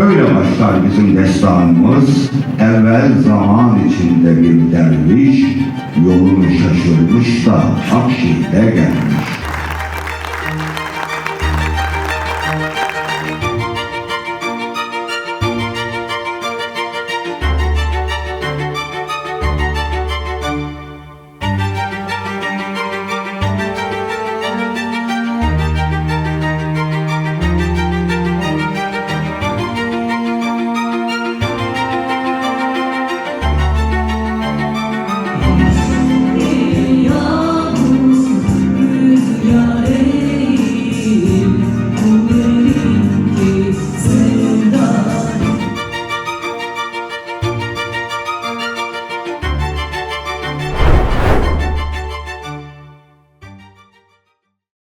Böyle başlar bizim destanımız. Evvel zaman içinde bir derviş yolunu şaşırmış da Akşehir'e gelmiş.